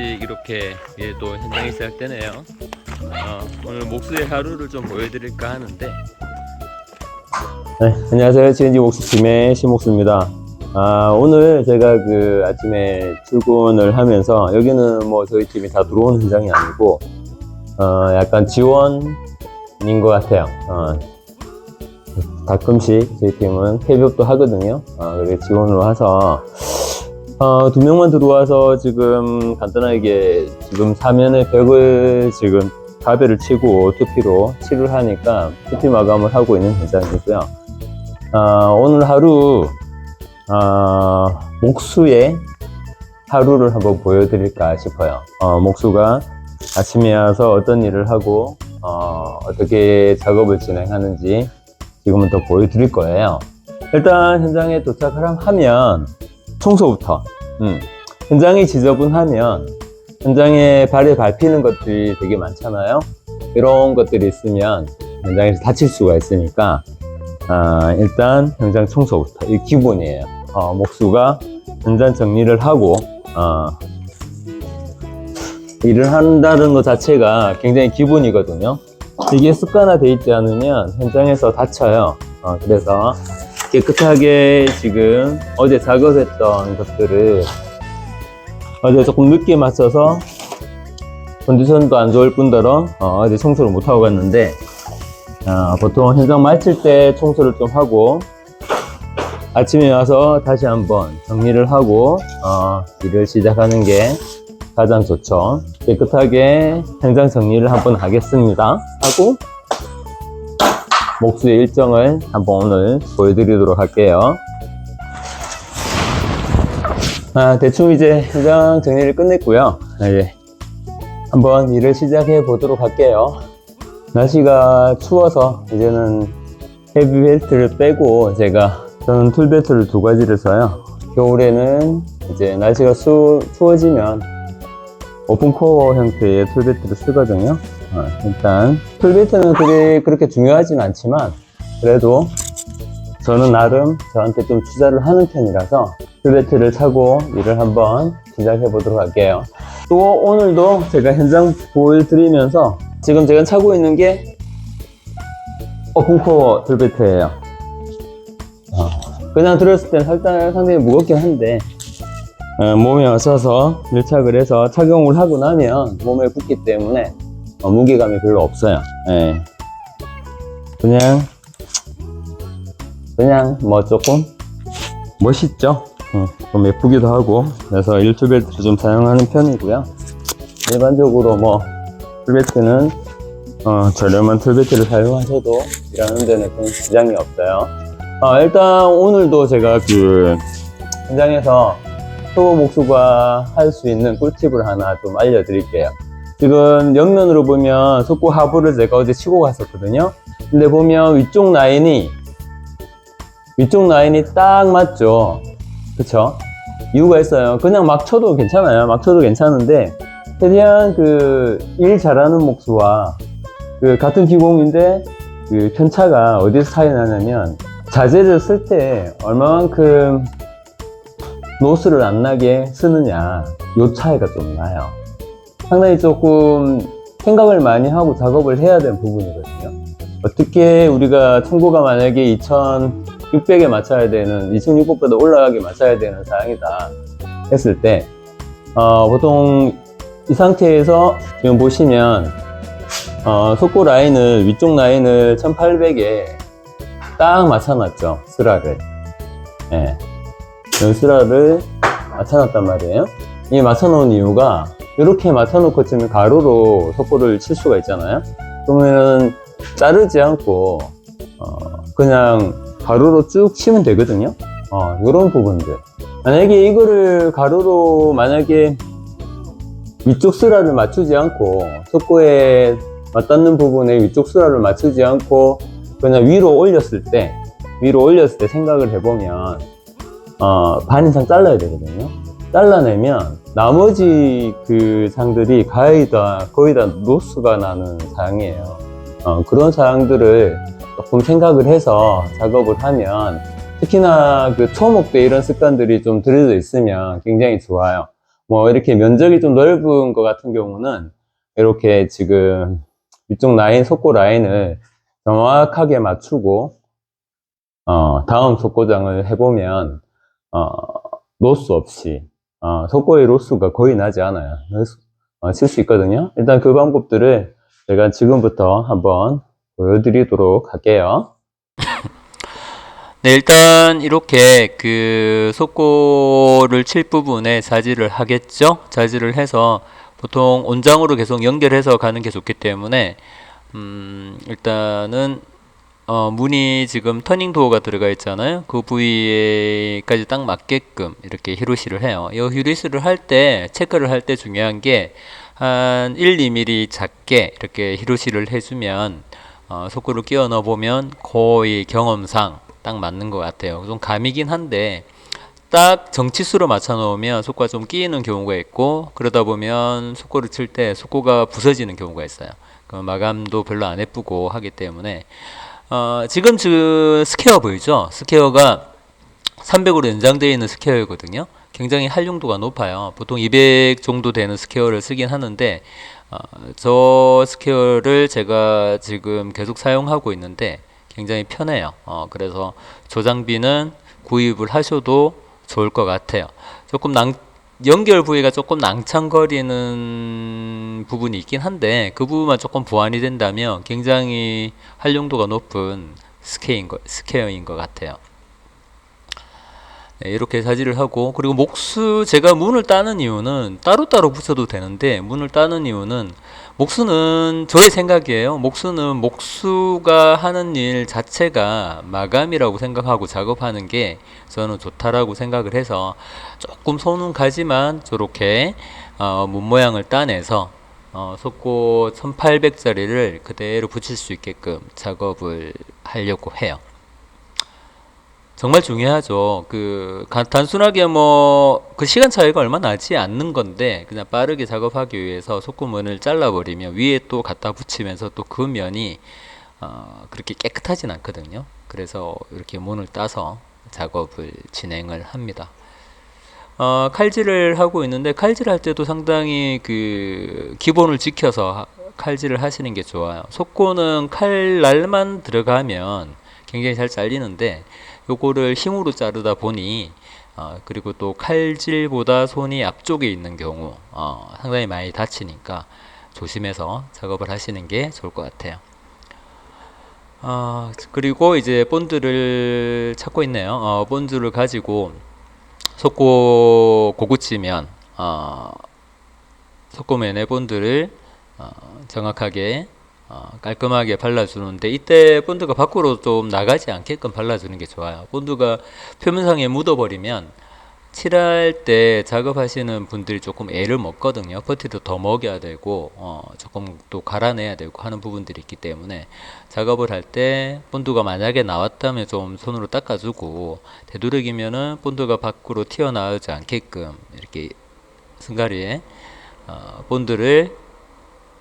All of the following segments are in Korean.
일찍 이렇게 예, 또 현장이 시작되네요. 어, 오늘 목수의 하루를 좀 보여드릴까 하는데 네, 안녕하세요. 지은지 목수팀의 심목수입니다. 아, 오늘 제가 그 아침에 출근을 하면서 여기는 뭐 저희 팀이 다 들어오는 현장이 아니고, 어, 약간 지원인 것 같아요. 어, 가끔씩 저희 팀은 폐업도 하거든요. 어, 그래 지원으로 와서, 어, 두 명만 들어와서 지금 간단하게 지금 사면의 벽을 지금 가배를 치고 투피로 칠을 하니까 투피 마감을 하고 있는 현장이고요. 아, 오늘 하루 아, 목수의 하루를 한번 보여드릴까 싶어요. 어, 목수가 아침에 와서 어떤 일을 하고 어, 어떻게 작업을 진행하는지 지금부터 보여드릴 거예요. 일단 현장에 도착을 하면 청소부터 음, 현장이 지저분하면 현장에 발에 밟히는 것들이 되게 많잖아요. 이런 것들이 있으면 현장에서 다칠 수가 있으니까 아, 일단 현장 청소부터 이 기본이에요. 어, 목수가 현장 정리를 하고 어, 일을 한다는 것 자체가 굉장히 기본이거든요. 이게 습관화돼 있지 않으면 현장에서 다쳐요. 어, 그래서 깨끗하게 지금 어제 작업했던 것들을 어제 조금 늦게 맞춰서 컨디션도 안 좋을 뿐더러 어, 어제 청소를 못 하고 갔는데 어, 보통 현장 마칠 때 청소를 좀 하고 아침에 와서 다시 한번 정리를 하고 어, 일을 시작하는 게 가장 좋죠. 깨끗하게 현장 정리를 한번 하겠습니다. 하고 목수의 일정을 한번 오늘 보여드리도록 할게요. 아, 대충 이제 현장 정리를 끝냈고요. 이제 한번 일을 시작해 보도록 할게요. 날씨가 추워서 이제는 헤비 벨트를 빼고 제가 저는 툴 벨트를 두 가지를 써요. 겨울에는 이제 날씨가 수, 추워지면 오픈코어 형태의 툴 벨트를 쓰거든요. 어, 일단 툴벨트는 그리, 그렇게 중요하진 않지만 그래도 저는 나름 저한테 좀 투자를 하는 편이라서 툴벨트를 차고 일을 한번 시작해 보도록 할게요. 또 오늘도 제가 현장 보여드리면서 지금 제가 차고 있는 게 오픈코어 툴벨트예요. 어, 그냥 들었을 땐 살짝 상당히 무겁긴 한데 어, 몸에 맞춰서 밀착을 해서 착용을 하고 나면 몸에 붙기 때문에 어, 무게감이 별로 없어요. 예. 그냥 그냥 뭐 조금 멋있죠. 어, 좀 예쁘기도 하고 그래서 일투벨트를 좀 사용하는 편이고요. 일반적으로 뭐 툴벨트는 어, 저렴한 툴벨트를 사용하셔도 일하는 데는 큰 지장이 없어요. 어, 일단 오늘도 제가 그 현장에서 초보 목수가 할 수 있는 꿀팁을 하나 좀 알려드릴게요. 지금 옆면으로 보면 속구 하부를 제가 어제 치고 갔었거든요. 근데 보면 위쪽 라인이 위쪽 라인이 딱 맞죠. 그쵸? 이유가 있어요. 그냥 막 쳐도 괜찮아요. 막 쳐도 괜찮은데 최대한 그 일 잘하는 목수와 그 같은 기공인데 그 편차가 어디서 차이 나냐면 자재를 쓸 때 얼마만큼 노스를 안 나게 쓰느냐 요 차이가 좀 나요 상당히 조금 생각을 많이 하고 작업을 해야 되는 부분이거든요 어떻게 우리가 청구가 만약에 2600에 맞춰야 되는 2600보다 올라가게 맞춰야 되는 사항이다 했을 때 어, 보통 이 상태에서 지금 보시면 어, 속고 라인을 위쪽 라인을 1800에 딱 맞춰놨죠 스라를 예. 연스라를 맞춰놨단 말이에요. 이 맞춰놓은 이유가 이렇게 맞춰놓고 치면 가로로 속고를 칠 수가 있잖아요. 그러면 자르지 않고 어, 그냥 가로로 쭉 치면 되거든요. 어, 이런 부분들. 만약에 이거를 가로로 만약에 위쪽 수라를 맞추지 않고 속고에 맞닿는 부분에 위쪽 수라를 맞추지 않고 그냥 위로 올렸을 때 위로 올렸을 때 생각을 해보면 어, 반 이상 잘라야 되거든요. 잘라내면 나머지 그 상들이 거의 다, 거의 다 노스가 나는 사항이에요. 어, 그런 사항들을 조금 생각을 해서 작업을 하면 특히나 그 초목 때 이런 습관들이 좀 들여져 있으면 굉장히 좋아요. 뭐 이렇게 면적이 좀 넓은 것 같은 경우는 이렇게 지금 이쪽 라인, 속고 라인을 정확하게 맞추고 어, 다음 속고장을 해보면 어, 로스 없이 어, 속고의 로스가 거의 나지 않아요. 어, 칠수 있거든요. 일단 그 방법들을 제가 지금부터 한번 보여드리도록 할게요. 네, 일단 이렇게 그 속고를 칠 부분에 자지를 하겠죠. 자지를 해서 보통 온장으로 계속 연결해서 가는 게 좋기 때문에 음, 일단은 어, 문이 지금 터닝 도어가 들어가 있잖아요. 그 부위에까지 딱 맞게끔 이렇게 히로시를 해요. 이 히로시를 할 때 체크를 할 때 중요한 게 한 1, 2mm 작게 이렇게 히로시를 해주면 어, 속구를 끼워 넣어 보면 거의 경험상 딱 맞는 것 같아요. 좀 감이긴 한데 딱 정치수로 맞춰 놓으면 속구가 좀 끼이는 경우가 있고 그러다 보면 속구를 칠 때 속구가 부서지는 경우가 있어요. 그 마감도 별로 안 예쁘고 하기 때문에 어, 지금 그 스퀘어 보이죠? 스퀘어가 300으로 연장되어 있는 스퀘어거든요. 굉장히 활용도가 높아요. 보통 200 정도 되는 스퀘어를 쓰긴 하는데 어, 저 스퀘어를 제가 지금 계속 사용하고 있는데 굉장히 편해요. 어, 그래서 조장비는 구입을 하셔도 좋을 것 같아요. 조금 낭, 연결 부위가 조금 낭창거리는 부분이 있긴 한데 그 부분만 조금 보완이 된다면 굉장히 활용도가 높은 스퀘어인 것 같아요. 네, 이렇게 사지를 하고 그리고 목수 제가 문을 따는 이유는 따로따로 붙여도 되는데 문을 따는 이유는 목수는 저의 생각이에요. 목수는 목수가 하는 일 자체가 마감이라고 생각하고 작업하는 게 저는 좋다라고 생각을 해서 조금 손은 가지만 저렇게 어, 문 모양을 따내서 어, 속고 1800짜리를 그대로 붙일 수 있게끔 작업을 하려고 해요. 정말 중요하죠. 그 가- 단순하게 뭐 그 시간 차이가 얼마 나지 않는 건데 그냥 빠르게 작업하기 위해서 속구문을 잘라버리면 위에 또 갖다 붙이면서 또 그 면이 어, 그렇게 깨끗하진 않거든요. 그래서 이렇게 문을 따서 작업을 진행을 합니다. 어, 칼질을 하고 있는데 칼질할 때도 상당히 그 기본을 지켜서 하- 칼질을 하시는 게 좋아요. 속고는 칼날만 들어가면 굉장히 잘 잘리는데 요거를 힘으로 자르다 보니 어, 그리고 또 칼질보다 손이 앞쪽에 있는 경우 어, 상당히 많이 다치니까 조심해서 작업을 하시는 게 좋을 것 같아요. 어, 그리고 이제 본드를 찾고 있네요. 어, 본드를 가지고 속고 고구치면 어, 속고면의 본드를 어, 정확하게 어, 깔끔하게 발라주는데 이때 본드가 밖으로 좀 나가지 않게끔 발라주는 게 좋아요. 본드가 표면상에 묻어버리면 칠할 때 작업하시는 분들이 조금 애를 먹거든요. 퍼티도 더 먹여야 되고 어, 조금 또 갈아내야 되고 하는 부분들이 있기 때문에 작업을 할 때 본드가 만약에 나왔다면 좀 손으로 닦아주고 되도록이면은 본드가 밖으로 튀어나오지 않게끔 이렇게 승가리에 어, 본드를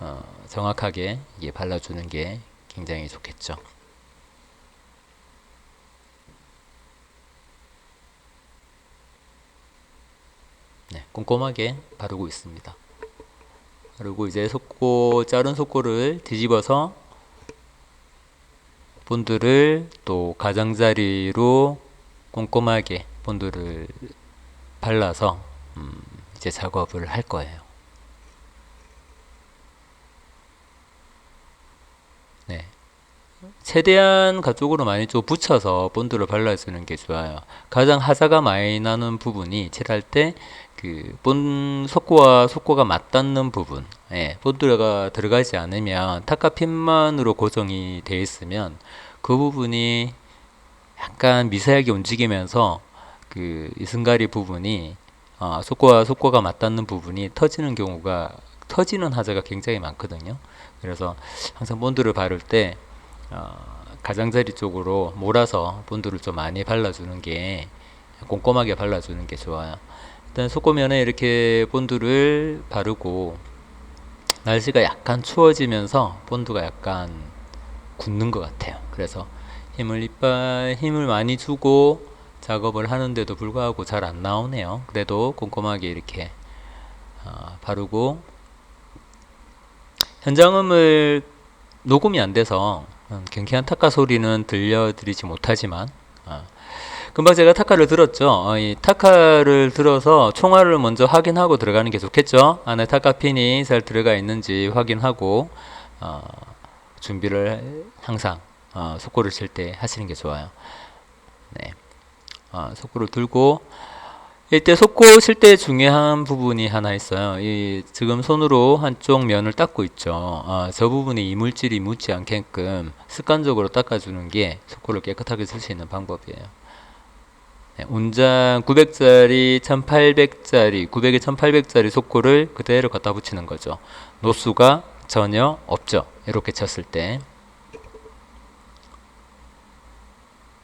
어, 정확하게 이게 발라주는 게 굉장히 좋겠죠. 네, 꼼꼼하게 바르고 있습니다. 그리고 이제 속고 자른 속고를 뒤집어서 본드를 또 가장자리로 꼼꼼하게 본드를 발라서 음, 이제 작업을 할 거예요. 네. 최대한 가쪽으로 많이 좀 붙여서 본드를 발라주는 게 좋아요. 가장 하자가 많이 나는 부분이 칠할 때 그본 속고와 속고가 맞닿는 부분, 예, 본드가 들어가지 않으면 타카핀만으로 고정이 되어 있으면 그 부분이 약간 미세하게 움직이면서 그 이승가리 부분이 어, 속고와 속고가 맞닿는 부분이 터지는 경우가 터지는 하자가 굉장히 많거든요. 그래서 항상 본드를 바를 때 어, 가장자리 쪽으로 몰아서 본드를 좀 많이 발라주는 게 꼼꼼하게 발라주는 게 좋아요. 일단 속고면에 이렇게 본드를 바르고 날씨가 약간 추워지면서 본드가 약간 굳는 것 같아요. 그래서 힘을 이빨 힘을 많이 주고 작업을 하는데도 불구하고 잘 안 나오네요. 그래도 꼼꼼하게 이렇게 어, 바르고 현장음을 녹음이 안 돼서 음, 경쾌한 타카 소리는 들려드리지 못하지만 어, 금방 제가 타카를 들었죠. 어, 이 타카를 들어서 총알을 먼저 확인하고 들어가는 게 좋겠죠. 안에 타카 핀이 잘 들어가 있는지 확인하고 어, 준비를 항상 어, 속고를 칠 때 하시는 게 좋아요. 네, 어, 속고를 들고 이때 속고 칠 때 중요한 부분이 하나 있어요. 이 지금 손으로 한쪽 면을 닦고 있죠. 어, 저 부분에 이물질이 묻지 않게끔 습관적으로 닦아주는 게 속고를 깨끗하게 쓸 수 있는 방법이에요. 네, 운장 900짜리, 1800짜리, 900에 1800짜리 속고를 그대로 갖다 붙이는 거죠. 노수가 전혀 없죠. 이렇게 쳤을 때.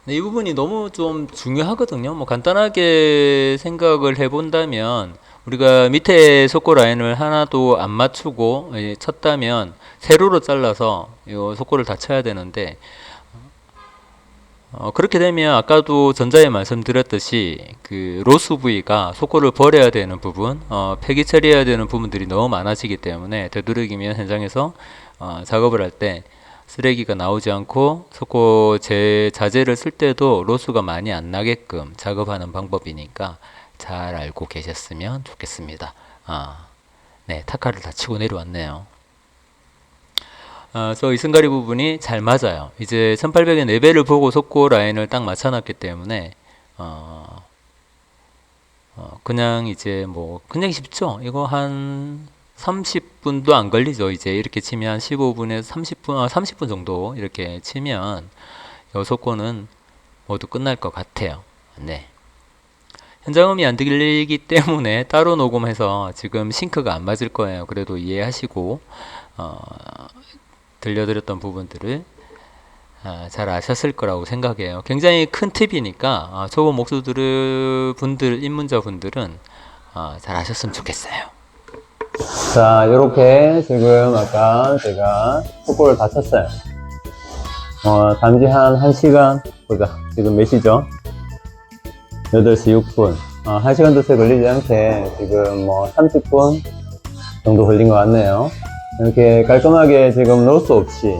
네, 이 부분이 너무 좀 중요하거든요. 뭐 간단하게 생각을 해본다면 우리가 밑에 속고 라인을 하나도 안 맞추고 예, 쳤다면 세로로 잘라서 이 속고를 다 쳐야 되는데 어, 그렇게 되면 아까도 전자에 말씀드렸듯이 그 로스 부위가 속고를 버려야 되는 부분, 어, 폐기 처리해야 되는 부분들이 너무 많아지기 때문에 되도록이면 현장에서 어, 작업을 할 때 쓰레기가 나오지 않고 속고 제 자재를 쓸 때도 로스가 많이 안 나게끔 작업하는 방법이니까 잘 알고 계셨으면 좋겠습니다. 아, 네, 타카를 다 치고 내려왔네요. 어, 저 이승가리 부분이 잘 맞아요. 이제 1800의 4배를 보고 속고 라인을 딱 맞춰놨기 때문에 어, 어, 그냥 이제 뭐 그냥 쉽죠. 이거 한 30분도 안 걸리죠. 이제 이렇게 치면 한 15분에서 30분, 아, 30분 정도 이렇게 치면 요 속고는 모두 끝날 것 같아요. 네. 현장음이 안 들리기 때문에 따로 녹음해서 지금 싱크가 안 맞을 거예요. 그래도 이해하시고 어, 들려드렸던 부분들을 아, 잘 아셨을 거라고 생각해요. 굉장히 큰 팁이니까 아, 초보 목수들 분들 입문자 분들은 아, 잘 아셨으면 좋겠어요. 자, 요렇게 지금 아까 제가 속고를 다 쳤어요. 어, 단지 한 1시간, 보자. 지금 몇 시죠? 8시 6분. 어, 1시간도 채 걸리지 않게 지금 뭐 30분 정도 걸린 것 같네요. 이렇게 깔끔하게 지금 로스 없이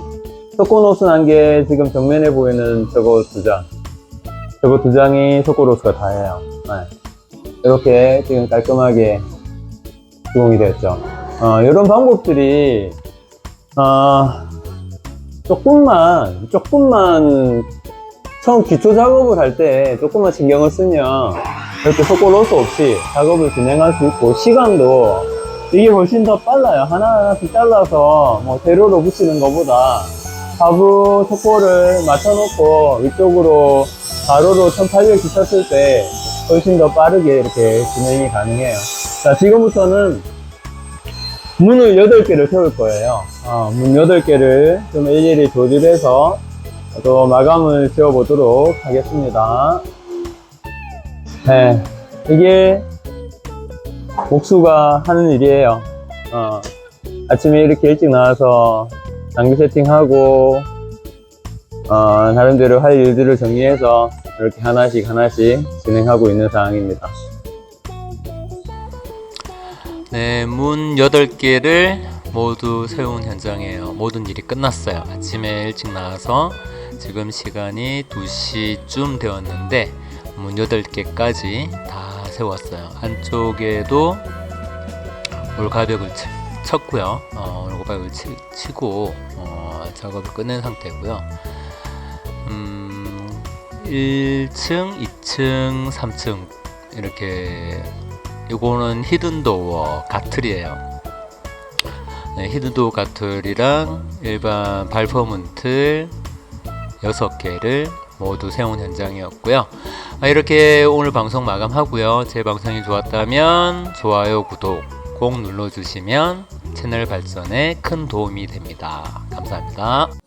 속고 로스 난 게 지금 정면에 보이는 저거 두 장. 저거 두 장이 속고 로스가 다예요. 네. 이렇게 지금 깔끔하게 제공이 됐죠. 어, 이런 방법들이, 어, 조금만, 조금만, 처음 기초 작업을 할 때 조금만 신경을 쓰면 이렇게 속고 로스 없이 작업을 진행할 수 있고, 시간도 이게 훨씬 더 빨라요. 하나하나씩 잘라서 뭐 재료로 붙이는 것보다 하부 속고를 맞춰놓고 위쪽으로 가로로 1800씩 쳤을 때 훨씬 더 빠르게 이렇게 진행이 가능해요. 자, 지금부터는 문을 8개를 세울 거예요. 어, 문 8개를 좀 일일이 조립해서 또 마감을 지어보도록 하겠습니다. 네, 이게 목수가 하는 일이에요. 어, 아침에 이렇게 일찍 나와서 장비 세팅하고, 어, 나름대로 할 일들을 정리해서 이렇게 하나씩 하나씩 진행하고 있는 상황입니다. 네, 문 8개를 모두 세운 현장이에요. 모든 일이 끝났어요. 아침에 일찍 나와서 지금 시간이 2시쯤 되었는데 문 8개까지 다 세웠어요. 안쪽에도 올가벽을 치, 쳤고요. 어, 올가벽을 치, 치고 어, 작업을 끝낸 상태고요. 음, 1층, 2층, 3층 이렇게 요거는 히든도어 가틀이에요. 네, 히든도어 가틀이랑 일반 발포문틀 6개를 모두 세운 현장이었고요. 아, 이렇게 오늘 방송 마감하고요. 제 방송이 좋았다면 좋아요, 구독 꼭 눌러주시면 채널 발전에 큰 도움이 됩니다. 감사합니다.